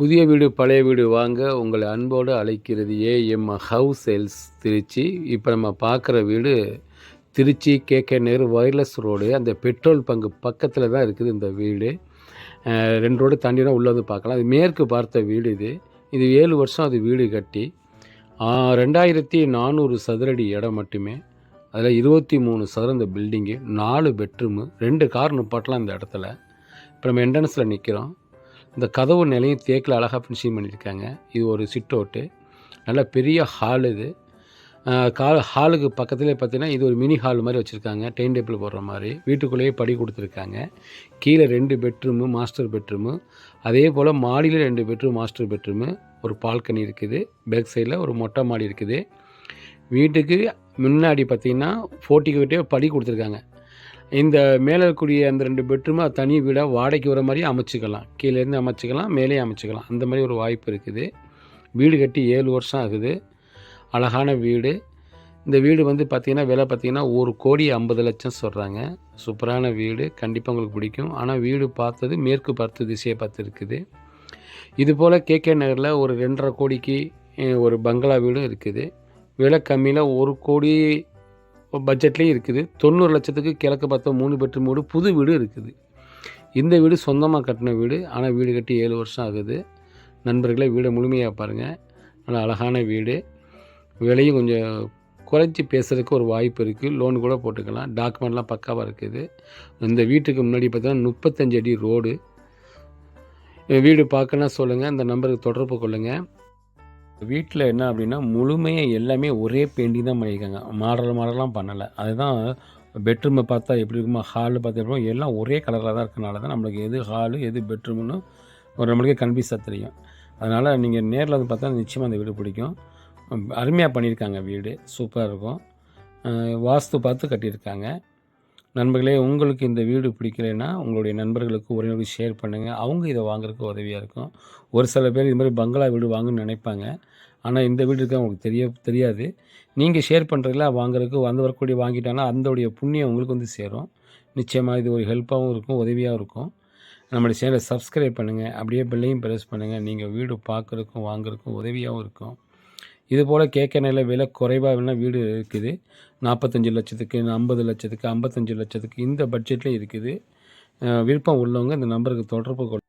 புதிய வீடு பழைய வீடு வாங்க உங்களை அன்போடு அழைக்கிறது ஏஎம் ஹவுஸ் சேல்ஸ் திருச்சி. இப்போ நம்ம பார்க்குற வீடு Trichy KK Nehru wireless road. அந்த பெட்ரோல் பங்கு பக்கத்தில் தான் இருக்குது இந்த வீடு. ரெண்டு ரோடு தாண்டினா உள்ளே வந்து பார்க்கலாம் அது மேற்கு பார்த்த வீடு இது. இது ஏழு வருஷம் அது வீடு கட்டி. ரெண்டாயிரத்தி நானூறு சதுரடி இடம் மட்டுமே. அதில் இருபத்தி மூணு சதுரம் இந்த பில்டிங்கு நாலு பெட்ரூமு ரெண்டு கார் நிப்பாட்டலாம் இந்த இடத்துல. இப்போ நம்ம என்ட்ரன்ஸில் நிற்கிறோம் இந்த கதவு நிலையும் தேக்கில் அழகாக ஃபினிஷிங் பண்ணியிருக்காங்க. இது ஒரு சிட் அவுட்டு நல்ல பெரிய ஹால் இது. கால் ஹாலுக்கு பக்கத்துலேயே பார்த்தீங்கன்னா இது ஒரு மினி ஹால் மாதிரி வச்சுருக்காங்க. டைன் டேபிள் போடுற மாதிரி. வீட்டுக்குள்ளேயே படி கொடுத்துருக்காங்க. கீழே ரெண்டு பெட்ரூமு மாஸ்டர் பெட்ரூமு அதே போல் மாடியில் ரெண்டு பெட்ரூம் மாஸ்டர் பெட்ரூமு ஒரு பால்கனி இருக்குது. பேக் சைடில் ஒரு மொட்டை மாடி இருக்குது. வீட்டுக்கு முன்னாடி பார்த்தீங்கன்னா ஃபோர்ட்டிக்கிட்டே படி கொடுத்துருக்காங்க. இந்த மேலே இருக்கக்கூடிய அந்த ரெண்டு பெட்ரூமை தனி வீடாக வாடகைக்கு வர மாதிரி அமைச்சிக்கலாம். கீழேருந்து அமைச்சிக்கலாம் மேலே அமைச்சிக்கலாம். அந்த மாதிரி ஒரு வாய்ப்பு இருக்குது. வீடு கட்டி ஏழு வருஷம் ஆகுது. அழகான வீடு. இந்த வீடு வந்து பார்த்திங்கன்னா விலை பார்த்திங்கன்னா ஒரு கோடி ஐம்பது லட்சம் சொல்கிறாங்க சூப்பரான வீடு. கண்டிப்பாக உங்களுக்கு பிடிக்கும். ஆனால் வீடு பார்த்தது மேற்கு பார்த்து திசையை பார்த்து இருக்குது. இது போல் கேகே நகரில் ஒரு ரெண்டரை கோடிக்கு ஒரு பங்களா வீடும் இருக்குது. விலை கம்மியில் ஒரு கோடி பட்ஜெட்லேயும் இருக்குது. தொண்ணூறு லட்சத்துக்கு கிழக்கு பார்த்தா மூணு பெட்ரூம் வீடு புது வீடு இருக்குது. இந்த வீடு சொந்தமாக கட்டின வீடு ஆனால் வீடு கட்டி ஏழு வருஷம் ஆகுது. நண்பர்களே வீடை முழுமையாக பாருங்கள் நல்லா அழகான வீடு. விலையும் கொஞ்சம் குறைச்சி பேசுகிறதுக்கு ஒரு வாய்ப்பு இருக்குது லோன் கூட போட்டுக்கலாம். டாக்குமெண்ட்லாம் பக்காவாக இருக்குது. இந்த வீட்டுக்கு முன்னாடி பார்த்தீங்கன்னா முப்பத்தஞ்சு அடி ரோடு வீடு பார்க்கணும்னா சொல்லுங்கள் இந்த நம்பருக்கு தொடர்பு கொள்ளுங்கள் வீட்டில் என்ன அப்படின்னா முழுமையாக எல்லாமே ஒரே பெயிண்டிங் தான் பண்ணியிருக்காங்க மாடல் மாடலாம் பண்ணலை. அதுதான் பெட்ரூமை பார்த்தா எப்படி இருக்குமோ ஹாலு பார்த்தா எப்படி எல்லாம் ஒரே கலரில் தான் இருக்கனால தான் நம்மளுக்கு எது ஹாலு எது பெட்ரூம்னு ஒரு நம்மளுக்கே கன்ஃபியூஸாக தெரியும். அதனால் நீங்கள் நேரில் வந்து பார்த்தா நிச்சயமாக அந்த வீடு பிடிக்கும். அருமையாக பண்ணியிருக்காங்க வீடு. சூப்பராக இருக்கும். வாஸ்து பார்த்து கட்டியிருக்காங்க. நண்பர்களே உங்களுக்கு இந்த வீடு பிடிக்கலைன்னா உங்களுடைய நண்பர்களுக்கு உறவினர்களுக்கு ஷேர் பண்ணுங்கள் அவங்க இதை வாங்குறதுக்கு உதவியாக இருக்கும். ஒரு சில பேர் இது மாதிரி பங்களா வீடு வாங்கணும்னு நினைப்பாங்க. ஆனால் இந்த வீடு இருக்க அவங்களுக்கு தெரிய தெரியாது. நீங்கள் ஷேர் பண்ணுறதுல வாங்குறதுக்கு வந்து வரக்கூடிய வாங்கிட்டாங்கன்னா அதோடைய புண்ணியம் உங்களுக்கு வந்து சேரும். நிச்சயமாக இது ஒரு ஹெல்ப்பாகவும் இருக்கும் உதவியாகவும் இருக்கும். நம்மளுடைய சேனலை சப்ஸ்கிரைப் பண்ணுங்கள் அப்படியே பிள்ளையும் ப்ரெஸ் பண்ணுங்கள் நீங்கள் வீடு பார்க்குறதுக்கும் வாங்குறதுக்கும் உதவியாகவும் இருக்கும். இது போல் கேட்க நில விலை குறைவாக வேணால் வீடு இருக்குது. நாற்பத்தஞ்சு லட்சத்துக்கு ஐம்பது லட்சத்துக்கு ஐம்பத்தஞ்சு லட்சத்துக்கு இந்த பட்ஜெட்லேயும் இருக்குது. விருப்பம் உள்ளவங்க இந்த நம்பருக்கு தொடர்பு கொள்